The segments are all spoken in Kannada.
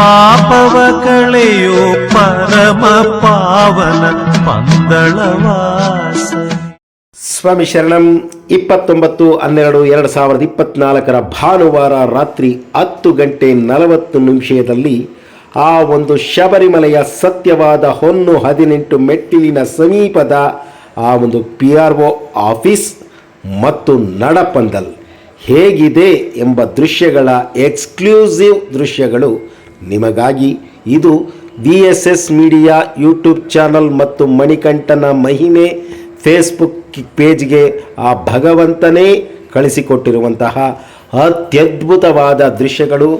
ಪಾಪವ ಕಳೆಯೋ ಪರಮ ಪಾವನ ಪಂದಳವಾಸ ಸ್ವಾಮಿ ಶರಣಂ, ಇಪ್ಪತ್ತೊಂಬತ್ತು ಹನ್ನೆರಡು ಎರಡು ಸಾವಿರದ ಇಪ್ಪತ್ನಾಲ್ಕರ ಭಾನುವಾರ ರಾತ್ರಿ ಹತ್ತು ಗಂಟೆ ನಲವತ್ತು ನಿಮಿಷದಲ್ಲಿ ಆ ಒಂದು ಶಬರಿಮಲೆಯ ಸತ್ಯವಾದ ಹೊನ್ನು ಹದಿನೆಂಟು ಮೆಟ್ಟಿಲಿನ ಸಮೀಪದ ಆ ಒಂದು ಪಿ ಆರ್ ಒ ಆಫೀಸ್ ಮತ್ತು ನಡಪಂದಲ್ ಹೇಗಿದೆ ಎಂಬ ದೃಶ್ಯಗಳ ಎಕ್ಸ್ಕ್ಲೂಸಿವ್ ದೃಶ್ಯಗಳು ನಿಮಗಾಗಿ ಇದು V S S media YouTube channel ಮತ್ತು ಮಣಿಕಂಠನ ಮಹಿಮೆ ಫೇಸ್ಬುಕ್ ಪೇಜ್ಗೆ ಆ ಭಗವಂತನೇ ಕಳಿಸಿಕೊಟ್ಟಿರುವಂತಹ ಅತ್ಯದ್ಭುತವಾದ ದೃಶ್ಯಗಳು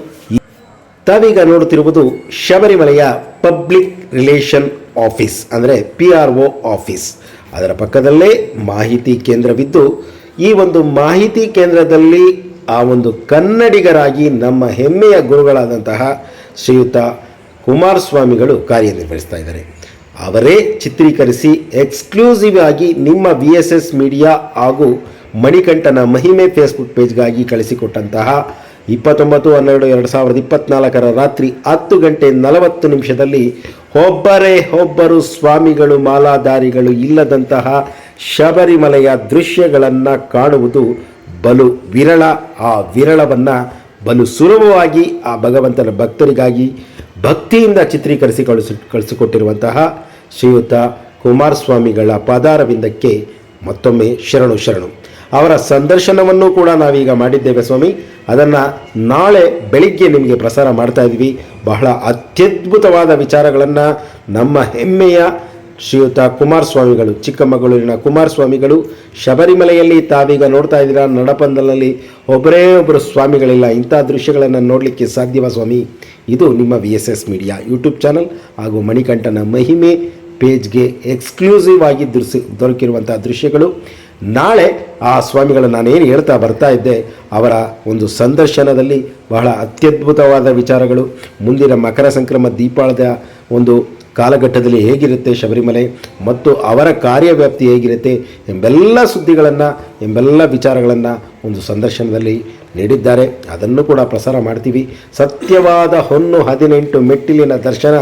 ತಾವೀಗ ನೋಡುತ್ತಿರುವುದು ಶಬರಿಮಲೆಯ ಪಬ್ಲಿಕ್ ರಿಲೇಷನ್ ಆಫೀಸ್, ಅಂದರೆ ಪಿ ಆರ್ ಒ ಆಫೀಸ್. ಅದರ ಪಕ್ಕದಲ್ಲೇ ಮಾಹಿತಿ ಕೇಂದ್ರವಿದ್ದು, ಈ ಒಂದು ಮಾಹಿತಿ ಕೇಂದ್ರದಲ್ಲಿ ಆ ಒಂದು ಕನ್ನಡಿಗರಾಗಿ ನಮ್ಮ ಹೆಮ್ಮೆಯ ಗುರುಗಳಾದಂತಹ ಶ್ರೀಯುತ ಕುಮಾರಸ್ವಾಮಿಗಳು ಕಾರ್ಯನಿರ್ವಹಿಸ್ತಾ ಇದ್ದಾರೆ. ಅವರೇ ಚಿತ್ರೀಕರಿಸಿ ಎಕ್ಸ್ಕ್ಲೂಸಿವ್ ಆಗಿ ನಿಮ್ಮ ವಿ ಎಸ್ ಎಸ್ ಮೀಡಿಯಾ ಹಾಗೂ ಮಣಿಕಂಠನ ಮಹಿಮೆ ಫೇಸ್ಬುಕ್ ಪೇಜ್ಗಾಗಿ ಕಳಿಸಿಕೊಟ್ಟಂತಹ ಇಪ್ಪತ್ತೊಂಬತ್ತು, ಹನ್ನೆರಡು, ಎರಡು ಸಾವಿರದ ಇಪ್ಪತ್ನಾಲ್ಕರ ರಾತ್ರಿ ಹತ್ತು ಗಂಟೆ ನಲವತ್ತು ನಿಮಿಷದಲ್ಲಿ ಒಬ್ಬರೇ ಒಬ್ಬರು ಸ್ವಾಮಿಗಳು, ಮಾಲಾಧಾರಿಗಳು ಇಲ್ಲದಂತಹ ಶಬರಿಮಲೆಯ ದೃಶ್ಯಗಳನ್ನು ಕಾಣುವುದು ಬಲು ವಿರಳ. ಆ ವಿರಳವನ್ನು ಬಲು ಸುಲಭವಾಗಿ ಆ ಭಗವಂತನ ಭಕ್ತರಿಗಾಗಿ ಭಕ್ತಿಯಿಂದ ಚಿತ್ರೀಕರಿಸಿ ಕಳಿಸಿ ಕಳಿಸಿಕೊಟ್ಟಿರುವಂತಹ ಶ್ರೀಯುತ ಕುಮಾರಸ್ವಾಮಿಗಳ ಪಾದಾರವಿಂದಕ್ಕೆ ಮತ್ತೊಮ್ಮೆ ಶರಣು ಶರಣು. ಅವರ ಸಂದರ್ಶನವನ್ನು ಕೂಡ ನಾವೀಗ ಮಾಡಿದ್ದೇವೆ ಸ್ವಾಮಿ. ಅದನ್ನು ನಾಳೆ ಬೆಳಿಗ್ಗೆ ನಿಮಗೆ ಪ್ರಸಾರ ಮಾಡ್ತಾ ಇದ್ವಿ. ಬಹಳ ಅತ್ಯದ್ಭುತವಾದ ವಿಚಾರಗಳನ್ನು ನಮ್ಮ ಹೆಮ್ಮೆಯ ಶ್ರೀಯುತ ಕುಮಾರಸ್ವಾಮಿಗಳು, ಚಿಕ್ಕಮಗಳೂರಿನ ಕುಮಾರಸ್ವಾಮಿಗಳು, ಶಬರಿಮಲೆಯಲ್ಲಿ ತಾವೀಗ ನೋಡ್ತಾ ಇದ್ದೀರಾ? ನಡಪಂದಲಲ್ಲಿ ಒಬ್ಬರೇ ಒಬ್ಬರು ಸ್ವಾಮಿಗಳಿಲ್ಲ. ಇಂಥ ದೃಶ್ಯಗಳನ್ನು ನೋಡಲಿಕ್ಕೆ ಸಾಧ್ಯವ ಸ್ವಾಮಿ? ಇದು ನಿಮ್ಮ V S S media YouTube channel ಹಾಗೂ ಮಣಿಕಂಠನ ಮಹಿಮೆ ಪೇಜ್ಗೆ ಎಕ್ಸ್ಕ್ಲೂಸಿವ್ ಆಗಿ ದೃಶ್ಯ ದೊರಕಿರುವಂಥ ದೃಶ್ಯಗಳು. ನಾಳೆ ಆ ಸ್ವಾಮಿಗಳು ನಾನೇನು ಹೇಳ್ತಾ ಬರ್ತಾ ಇದ್ದೆ, ಅವರ ಒಂದು ಸಂದರ್ಶನದಲ್ಲಿ ಬಹಳ ಅತ್ಯದ್ಭುತವಾದ ವಿಚಾರಗಳು. ಮುಂದಿನ ಮಕರ ಸಂಕ್ರಮ ದೀಪಾವಳದ ಒಂದು ಕಾಲಘಟ್ಟದಲ್ಲಿ ಹೇಗಿರುತ್ತೆ ಶಬರಿಮಲೆ ಮತ್ತು ಅವರ ಕಾರ್ಯವ್ಯಾಪ್ತಿ ಹೇಗಿರುತ್ತೆ ಎಂಬೆಲ್ಲ ಸುದ್ದಿಗಳನ್ನು, ಎಂಬೆಲ್ಲ ವಿಚಾರಗಳನ್ನು ಒಂದು ಸಂದರ್ಶನದಲ್ಲಿ ನೀಡಿದ್ದಾರೆ. ಅದನ್ನು ಕೂಡ ಪ್ರಸಾರ ಮಾಡ್ತೀವಿ. ಸತ್ಯವಾದ ಹೊನ್ನು ಹದಿನೆಂಟು ಮೆಟ್ಟಿಲಿನ ದರ್ಶನ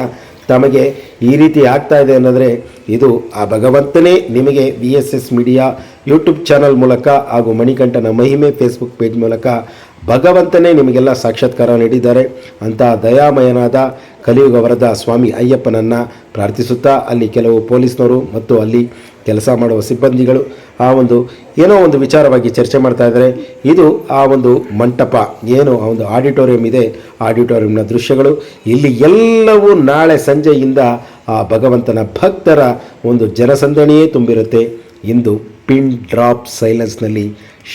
ತಮಗೆ ಈ ರೀತಿ ಆಗ್ತಾ ಇದೆ ಅನ್ನೋದ್ರೆ ಇದು ಆ ಭಗವಂತನೇ ನಿಮಗೆ V S S media YouTube channel ಮೂಲಕ ಹಾಗೂ ಮಣಿಕಂಠನ ಮಹಿಮೆ ಫೇಸ್ಬುಕ್ ಪೇಜ್ ಮೂಲಕ ಭಗವಂತನೇ ನಿಮಗೆಲ್ಲ ಸಾಕ್ಷಾತ್ಕಾರ ನೀಡಿದ್ದಾರೆ. ಅಂತಹ ದಯಾಮಯನಾದ ಕಲಿಯುಗ ವರದ ಸ್ವಾಮಿ ಅಯ್ಯಪ್ಪನನ್ನು ಪ್ರಾರ್ಥಿಸುತ್ತಾ ಅಲ್ಲಿ ಕೆಲವು ಪೊಲೀಸ್ನವರು ಮತ್ತು ಅಲ್ಲಿ ಕೆಲಸ ಮಾಡುವ ಸಿಬ್ಬಂದಿಗಳು ಆ ಒಂದು ಏನೋ ಒಂದು ವಿಚಾರವಾಗಿ ಚರ್ಚೆ ಮಾಡ್ತಾ ಇದ್ದಾರೆ. ಇದು ಆ ಒಂದು ಮಂಟಪ, ಏನು ಆ ಒಂದು ಆಡಿಟೋರಿಯಂ ಇದೆ. ಆಡಿಟೋರಿಯಂನ ದೃಶ್ಯಗಳು. ಇಲ್ಲಿ ಎಲ್ಲವೂ ನಾಳೆ ಸಂಜೆಯಿಂದ ಆ ಭಗವಂತನ ಭಕ್ತರ ಒಂದು ಜನಸಂದಣಿಯೇ ತುಂಬಿರುತ್ತೆ. ಇಂದು ಪಿನ್ ಡ್ರಾಪ್ ಸೈಲೆನ್ಸ್ನಲ್ಲಿ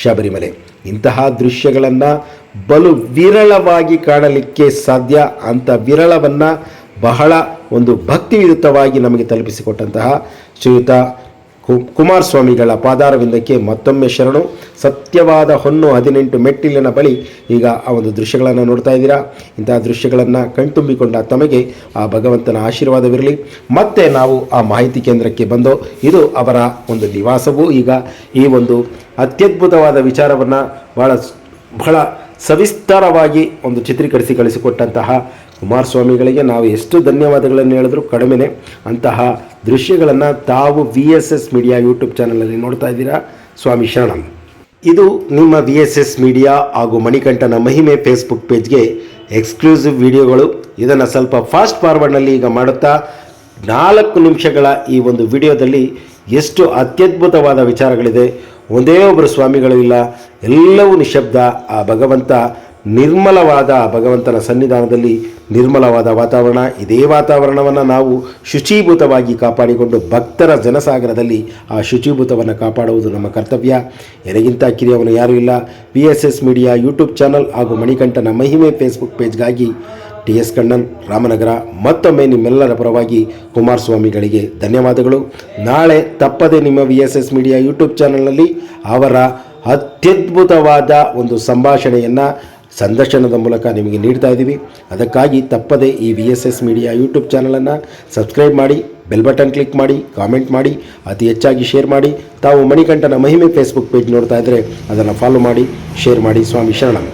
ಶಬರಿಮಲೆ. ಇಂತಹ ದೃಶ್ಯಗಳನ್ನು ಬಲು ವಿರಳವಾಗಿ ಕಾಣಲಿಕ್ಕೆ ಸಾಧ್ಯ ಅಂಥ ವಿರಳವನ್ನು ಬಹಳ ಒಂದು ಭಕ್ತಿಯುತವಾಗಿ ನಮಗೆ ತಲುಪಿಸಿಕೊಟ್ಟಂತಹ ಶ್ರೀಯುತ ಕುಮಾರಸ್ವಾಮಿಗಳ ಪಾದಾರವಿಂದಕ್ಕೆ ಮತ್ತೊಮ್ಮೆ ಶರಣು. ಸತ್ಯವಾದ ಹೊನ್ನು ಹದಿನೆಂಟು ಮೆಟ್ಟಿಲಿನ ಬಳಿ ಈಗ ಆ ಒಂದು ದೃಶ್ಯಗಳನ್ನು ನೋಡ್ತಾ ಇದ್ದೀರಾ. ಇಂತಹ ದೃಶ್ಯಗಳನ್ನು ಕಣ್ತುಂಬಿಕೊಂಡ ತಮಗೆ ಆ ಭಗವಂತನ ಆಶೀರ್ವಾದವಿರಲಿ. ಮತ್ತೆ ನಾವು ಆ ಮಾಹಿತಿ ಕೇಂದ್ರಕ್ಕೆ ಬಂದು ಇದು ಅವರ ಒಂದು ನಿವಾಸವೂ ಈಗ ಈ ಒಂದು ಅತ್ಯದ್ಭುತವಾದ ವಿಚಾರವನ್ನು ಬಹಳ ಬಹಳ ಸವಿಸ್ತಾರವಾಗಿ ಒಂದು ಚಿತ್ರೀಕರಿಸಿ ಕಳಿಸಿಕೊಟ್ಟಂತಹ ಕುಮಾರಸ್ವಾಮಿಗಳಿಗೆ ನಾವು ಎಷ್ಟು ಧನ್ಯವಾದಗಳನ್ನು ಹೇಳಿದ್ರು. ಕಡಿಮೆನೆ. ಅಂತಹ ದೃಶ್ಯಗಳನ್ನು ತಾವು V S S media YouTube ಚಾನಲಲ್ಲಿ ನೋಡ್ತಾ ಇದ್ದೀರಾ. ಸ್ವಾಮಿ ಶರಣಂ. ಇದು ನಿಮ್ಮ ವಿ ಎಸ್ ಎಸ್ ಮೀಡಿಯಾ ಹಾಗೂ ಮಣಿಕಂಠನ ಮಹಿಮೆ ಫೇಸ್ಬುಕ್ ಪೇಜ್ಗೆ ಎಕ್ಸ್ಕ್ಲೂಸಿವ್ ವಿಡಿಯೋಗಳು ಇದನ್ನು ಸ್ವಲ್ಪ ಫಾಸ್ಟ್ ಫಾರ್ವರ್ಡ್ನಲ್ಲಿ ಈಗ ಮಾಡುತ್ತಾ, ನಾಲ್ಕು ನಿಮಿಷಗಳ ಈ ಒಂದು ವಿಡಿಯೋದಲ್ಲಿ ಎಷ್ಟು ಅತ್ಯದ್ಭುತವಾದ ವಿಚಾರಗಳಿದೆ. ಒಂದೇ ಒಬ್ಬರು ಸ್ವಾಮಿಗಳು ಇಲ್ಲ, ಎಲ್ಲವೂ ನಿಶಬ್ದ. ಆ ಭಗವಂತ ನಿರ್ಮಲವಾದ ಭಗವಂತನ ಸನ್ನಿಧಾನದಲ್ಲಿ ನಿರ್ಮಲವಾದ ವಾತಾವರಣ. ಇದೇ ವಾತಾವರಣವನ್ನು ನಾವು ಶುಚೀಭೂತವಾಗಿ ಕಾಪಾಡಿಕೊಂಡು ಭಕ್ತರ ಜನಸಾಗರದಲ್ಲಿ ಆ ಶುಚೀಭೂತವನ್ನು ಕಾಪಾಡುವುದು ನಮ್ಮ ಕರ್ತವ್ಯ. ಎನಗಿಂತ ಕಿರಿಯವನು ಯಾರೂ ಇಲ್ಲ. V S S media YouTube channel ಹಾಗೂ ಮಣಿಕಂಠನ ಮಹಿಮೆ ಫೇಸ್ಬುಕ್ ಪೇಜ್ಗಾಗಿ ಟಿ ಎಸ್ ಕಣ್ಣನ್, ರಾಮನಗರ, ಮತ್ತೊಮ್ಮೆ ನಿಮ್ಮೆಲ್ಲರ ಪರವಾಗಿ ಕುಮಾರಸ್ವಾಮಿಗಳಿಗೆ ಧನ್ಯವಾದಗಳು. ನಾಳೆ ತಪ್ಪದೆ ನಿಮ್ಮ V S S media YouTube ಚಾನಲ್ನಲ್ಲಿ ಅವರ ಅತ್ಯದ್ಭುತವಾದ ಒಂದು ಸಂಭಾಷಣೆಯನ್ನು ಸಂದರ್ಶನದ ಮೂಲಕ ನಿಮಗೆ ನೀಡ್ತಾ ಇದ್ದೀವಿ. ಅದಕ್ಕಾಗಿ ತಪ್ಪದೆ ಈ V S S media YouTube ಚಾನಲನ್ನು ಸಬ್ಸ್ಕ್ರೈಬ್ ಮಾಡಿ, ಬೆಲ್ ಬಟನ್ ಕ್ಲಿಕ್ ಮಾಡಿ, ಕಾಮೆಂಟ್ ಮಾಡಿ, ಅತಿ ಹೆಚ್ಚಾಗಿ ಶೇರ್ ಮಾಡಿ. ತಾವು ಮಣಿಕಂಠನ ಮಹಿಮೆ ಫೇಸ್ಬುಕ್ ಪೇಜ್ ನೋಡ್ತಾ ಇದ್ದರೆ ಅದನ್ನು ಫಾಲೋ ಮಾಡಿ, ಶೇರ್ ಮಾಡಿ ಸ್ವಾಮಿ ಶರಣಂ.